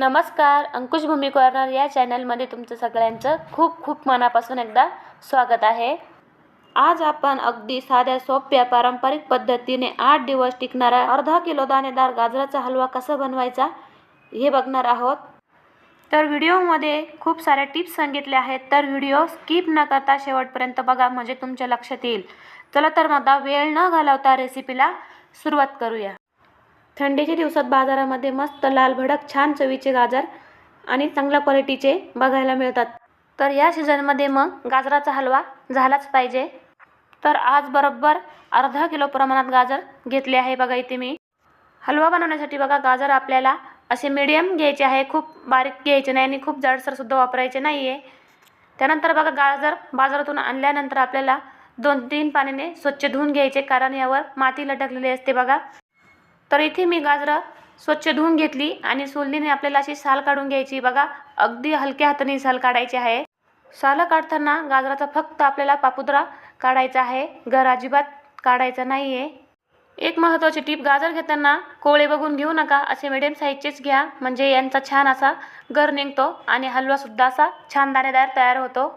नमस्कार अंकुश भूमी कॉर्नर या चॅनलमध्ये तुमचं सगळ्यांचं खूप खूप मनापासून एकदा स्वागत आहे. आज आपण अगदी साध्या सोप्या पारंपरिक पद्धतीने आठ दिवस टिकणारा अर्धा किलो दाणेदार गाजराचा हलवा कसा बनवायचा हे बघणार आहोत. तर व्हिडिओमध्ये खूप साऱ्या टिप्स सांगितल्या आहेत तर व्हिडिओ स्किप न करता शेवटपर्यंत बघा म्हणजे तुमच्या लक्षात येईल. चला तर मग आता वेळ न घालवता रेसिपीला सुरुवात करूया. थंडीच्या दिवसात बाजारामध्ये मस्त लाल भडक छान चवीचे गाजर आणि चांगल्या क्वालिटीचे बघायला मिळतात. तर या सीझनमध्ये मग गाजराचा हलवा झालाच पाहिजे. तर आज बरोबर अर्धा किलो प्रमाणात गाजर घेतले आहे बघा इथे मी. हलवा बनवण्यासाठी बघा गाजर आपल्याला असे मिडियम घ्यायचे आहे खूप बारीक घ्यायचे नाही आणि खूप जाडसरसुद्धा वापरायचे नाही आहे त्यानंतर बघा गाजर बाजारातून आणल्यानंतर आपल्याला दोन तीन पाण्याने स्वच्छ धुवून घ्यायचे कारण यावर माती लटकलेली असते बघा. तर इथे मी गाजरं स्वच्छ धुवून घेतली आणि सोलणीने आपल्याला अशी साल काढून घ्यायची. बघा अगदी हलक्या हाताने साल काढायची आहे. सालं काढताना गाजराचा फक्त आपल्याला पापुद्रा काढायचा आहे. घर अजिबात काढायचा नाही आहे एक महत्त्वाची टीप गाजर घेताना कोळे बघून घेऊ नका. असे मिडियम साईजचेच घ्या. म्हणजे यांचा छान असा गर निघतो आणि हलवासुद्धा असा छान दाणेदार तयार होतो.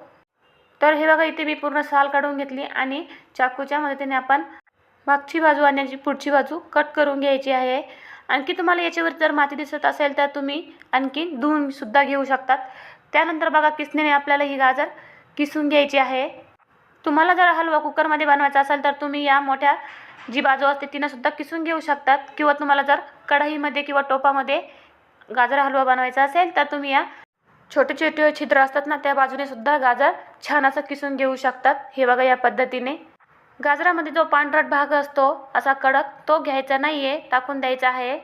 तर हे बघा इथे मी पूर्ण साल काढून घेतली आणि चाकूच्या मदतीने आपण मागची बाजू आणि याची पुढची बाजू कट करून घ्यायची आहे. आणखी तुम्हाला याच्यावर जर माती दिसत असेल तर तुम्ही आणखी धुवूनसुद्धा घेऊ शकतात. त्यानंतर बघा किसणीने आपल्याला ही गाजर किसून घ्यायची आहे. तुम्हाला जर हलवा कुकरमध्ये बनवायचा असेल तर तुम्ही या मोठ्या जी बाजू असते तिनंसुद्धा किसून घेऊ शकतात. किंवा तुम्हाला जर कढईमध्ये किंवा टोपामध्ये गाजर हलवा बनवायचा असेल तर तुम्ही या छोटे छोटे छिद्र असतात ना त्या बाजूने सुद्धा गाजर छान असं किसून घेऊ शकतात. हे बघा या पद्धतीने. गाजरामध्ये जो पांढरट भाग असतो असा कडक तो घ्यायचा नाही आहे टाकून द्यायचा आहे.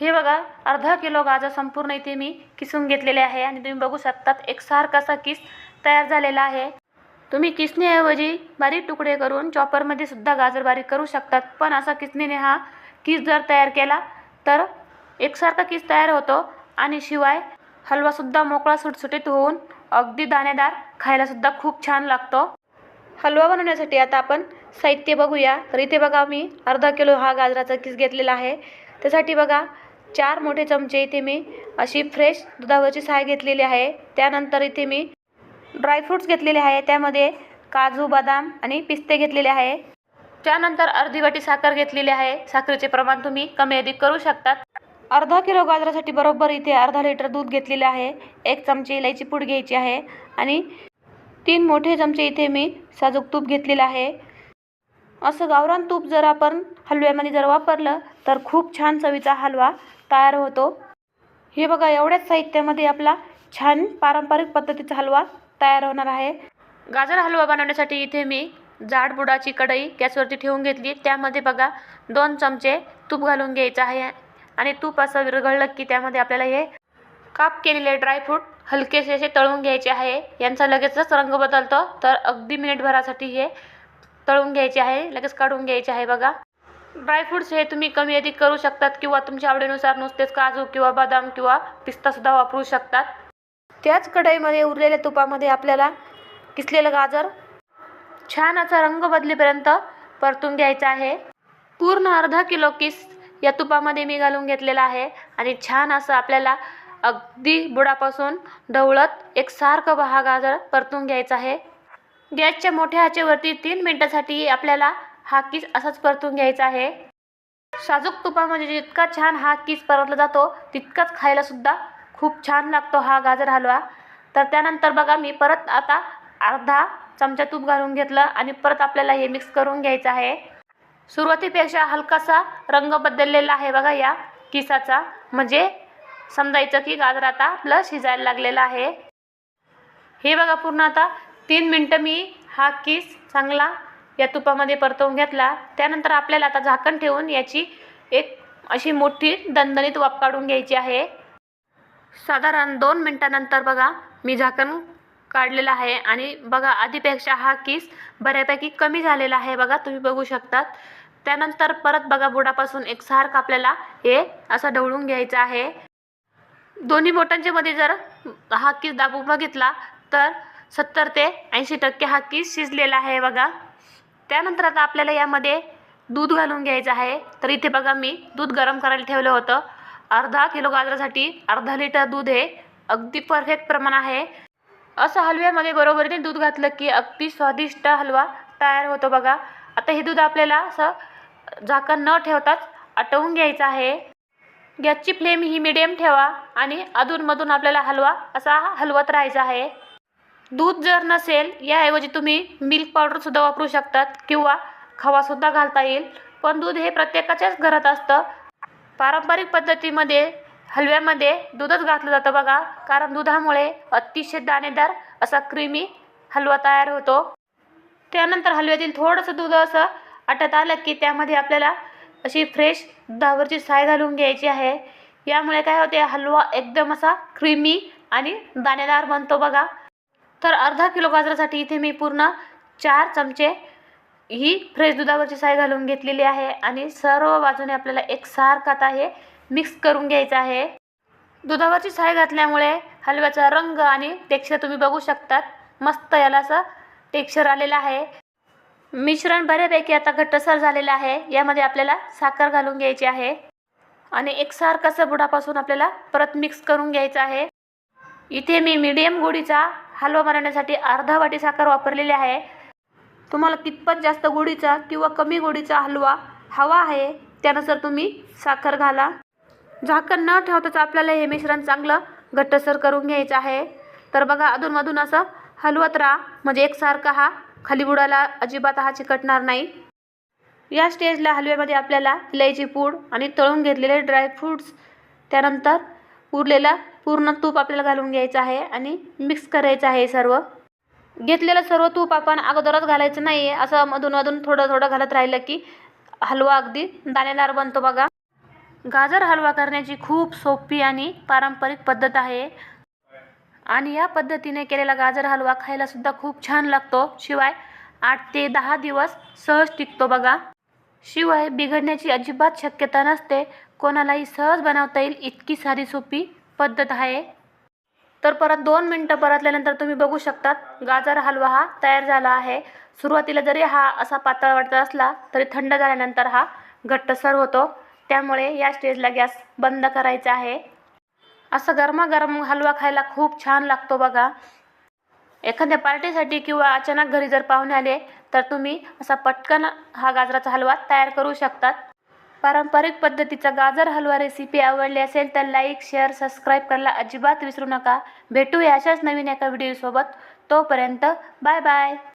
हे बघा अर्धा किलो गाजर संपूर्ण इथे मी किसून घेतलेले आहे आणि तुम्ही बघू शकतात एकसारखा असा किस तयार झालेला आहे. तुम्ही किसणीऐवजी बारीक तुकडे करून चॉपरमध्ये सुद्धा गाजर बारीक करू शकतात पण असा किसणीने हा किस जर तयार केला तर एकसारखा किस तयार होतो आणि शिवाय हलवासुद्धा मोकळा सुटसुटीत होऊन अगदी दाणेदार खायलासुद्धा खूप छान लागतो. हलवा बनवण्यासाठी आता आपण साहित्य बघूया. तर इथे बघा मी अर्धा किलो हा गाजराचा किस घेतलेला आहे. त्यासाठी बघा चार मोठे चमचे इथे मी अशी फ्रेश दुधावरची साय घेतलेली आहे. त्यानंतर इथे मी ड्रायफ्रूट्स घेतलेले आहे. त्यामध्ये काजू बदाम आणि पिस्ते घेतलेले आहे. त्यानंतर अर्धी वाटी साखर घेतलेली आहे. साखरेचे प्रमाण तुम्ही कमी अधिक करू शकतात. अर्धा किलो गाजरासाठी बरोबर इथे अर्धा लिटर दूध घेतलेले आहे. एक चमचे इलायची पूड घ्यायची आहे आणि तीन मोठे चमचे इथे मी साजूक तूप घेतलेलं आहे. असं गावरान तूप जर आपण हलव्यामध्ये जर वापरलं तर खूप छान चवीचा हलवा तयार होतो. हे बघा एवढ्याच साहित्यामध्ये आपला छान पारंपरिक पद्धतीचा हलवा तयार होणार आहे. गाजर हलवा बनवण्यासाठी इथे मी जाड बुडाची कढई गॅसवरती ठेवून घेतली. त्यामध्ये बघा दोन चमचे तूप घालून घ्यायचं आहे. आणि तूप असं विरघळलं की त्यामध्ये आपल्याला हे काप केलेले ड्रायफ्रूट हलकेसे असे तळून घ्यायचे आहे. यांचा लगेचच रंग बदलतो. तर अगदी मिनिटभरासाठी हे तळून घ्यायचे आहे. लगेच काढून घ्यायचे आहे बघा. ड्रायफ्रूट्स हे तुम्ही कमी अधिक करू शकतात किंवा तुमच्या आवडीनुसार नुसतेच काजू किंवा बदाम किंवा पिस्तासुद्धा वापरू शकतात. त्याच कढईमध्ये उरलेल्या तुपामध्ये आपल्याला किसलेलं गाजर छान असा रंग बदलेपर्यंत परतून घ्यायचा आहे. पूर्ण अर्धा किलो किस या तुपामध्ये मी घालून घेतलेला आहे. आणि छान असं आपल्याला अगदी बुडापासून ढवळत एकसारखं हा गाजर परतून घ्यायचा आहे. गॅसच्या मोठ्या आचेवरती तीन मिनटासाठी आपल्याला हा किस असाच परतून घ्यायचा आहे. साजूक तुपामध्ये जितका छान हा किस परतला जातो तितकाच खायला सुद्धा खूप छान लागतो हा गाजर हलवा. तर त्यानंतर बघा मी परत आता अर्धा चमचा तूप घालून घेतलं आणि परत आपल्याला हे मिक्स करून घ्यायचं आहे. सुरुवातीपेक्षा हलकासा रंग बदललेला आहे बघा या किसाचा. म्हणजे समजायचं की गाजर आता आपलं शिजायला लागलेलं आहे. हे बघा पूर्ण आता. तीन मिनटं मी हा किस चांगला या तुपामध्ये परतवून घेतला. त्यानंतर आपल्याला आता झाकण ठेवून याची एक अशी मोठी दणदणीत वाफ काढून घ्यायची आहे. साधारण दोन मिनटानंतर बघा मी झाकण काढलेलं आहे. आणि बघा आधीपेक्षा हा किस बऱ्यापैकी कमी झालेला आहे बघा तुम्ही बघू शकतात. त्यानंतर परत बघा बुडापासून एक सारखं आपल्याला हे असं ढवळून घ्यायचं आहे. दोन्ही बोटांच्या मध्ये जर हा किस दाबून बघितला तर सत्तर ते ऐंशी टक्के हा किस शिजलेला आहे बघा. त्यानंतर आता आपल्याला यामध्ये दूध घालून घ्यायचं आहे. तर इथे बघा मी दूध गरम करायला ठेवलं होतं. अर्धा किलो गाजरासाठी अर्धा लिटर दूध हे अगदी परफेक्ट प्रमाण आहे. असं हलव्यामध्ये बरोबरीने दूध घातलं की अगदी स्वादिष्ट हलवा तयार होतो बघा. आता हे दूध आपल्याला असं झाकण न ठेवताच आटवून घ्यायचं आहे. गॅसची फ्लेम ही मिडियम ठेवा आणि अधूनमधून आपल्याला हलवा असा हलवत राहायचा आहे. दूध जर नसेल याऐवजी तुम्ही मिल्क पावडरसुद्धा वापरू शकतात किंवा खवासुद्धा घालता येईल. पण दूध हे प्रत्येकाच्याच घरात असतं. पारंपरिक पद्धतीमध्ये हलव्यामध्ये दूधच घातलं जातं बघा कारण दुधामुळे अतिशय दाणेदार असा क्रीमी हलवा तयार होतो. त्यानंतर हलव्यातील थोडंसं दूध असं आटत आलं की त्यामध्ये आपल्याला अशी फ्रेश दुधावरची साय घालून घ्यायची आहे. यामुळे काय होते हलवा एकदम असा क्रीमी आणि दाणेदार बनतो बघा. तर अर्धा किलो गाजरासाठी इथे मी पूर्ण चार चमचे ही फ्रेश दुधावरची साय घालून घेतलेली आहे आणि सर्व बाजूने आपल्याला एकसारखं आता हे मिक्स करून घ्यायचं आहे. दुधावरची साय घातल्यामुळे हलव्याचा रंग आणि टेक्स्चर तुम्ही बघू शकतात. मस्त याला असं टेक्स्चर आलेलं आहे. मिश्रण बऱ्यापैकी आता घट्टसर झालेलं आहे. यामध्ये आपल्याला साखर घालून घ्यायची आहे. आणि एकसारखं असं बुडापासून आपल्याला परत मिक्स करून घ्यायचं आहे. इथे मी मीडियम गोडीचा हलवा बनवण्यासाठी अर्धा वाटी साखर वापरलेली आहे. तुम्हाला कितपत जास्त गोडीचा किंवा कमी गोडीचा हलवा हवा आहे त्यानुसार तुम्ही साखर घाला. झाकण न ठेवताच आपल्याला हे मिश्रण चांगलं घट्टसर करून घ्यायचं आहे. तर बघा अधूनमधून असं हलवत राहा. म्हणजे एकसारखा हा खाली बुडाला अजिबात हा चिकटणार नाही. या स्टेजला हलव्यामध्ये आपल्याला इलायची पूड आणि तळून घेतलेले ड्रायफ्रूट्स त्यानंतर उरलेला पूर्ण तूप आपल्याला घालून घ्यायचं आहे आणि मिक्स करायचं आहे सर्व. घेतलेलं सर्व तूप आपण अगोदरच घालायचं नाही आहे असं मधून मधून थोडं थोडं घालत राहिलं की हलवा अगदी दाणेदार बनतो बघा. गाजर हलवा करण्याची खूप सोपी आणि पारंपरिक पद्धत आहे. आणि या पद्धतीने केलेला गाजर हलवा खायलासुद्धा खूप छान लागतो. शिवाय आठ ते दहा दिवस सहज टिकतो बघा. शिवाय बिघडण्याची अजिबात शक्यता नसते. कोणालाही सहज बनवता येईल इतकी सारी सोपी पद्धत आहे. तर परत दोन मिनटं परतल्यानंतर तुम्ही बघू शकतात गाजर हलवा हा तयार झाला आहे. सुरुवातीला जरी हा असा पातळ वाटत असला तरी थंड झाल्यानंतर हा घट्टसर होतो. त्यामुळे या स्टेजला गॅस बंद करायचा आहे. असं गरमागरम हलवा खायला खूप छान लागतो बघा. एखाद्या पार्टीसाठी किंवा अचानक घरी जर पाहुणे आले तर तुम्ही असा पटकन हा गाजराचा हलवा तयार करू शकतात. पारंपरिक पद्धतीचा गाजर हलवा रेसिपी आवडली असेल तर लाईक शेअर सबस्क्राईब करायला अजिबात विसरू नका. भेटूया अशाच नवीन एका व्हिडिओसोबत तोपर्यंत बाय बाय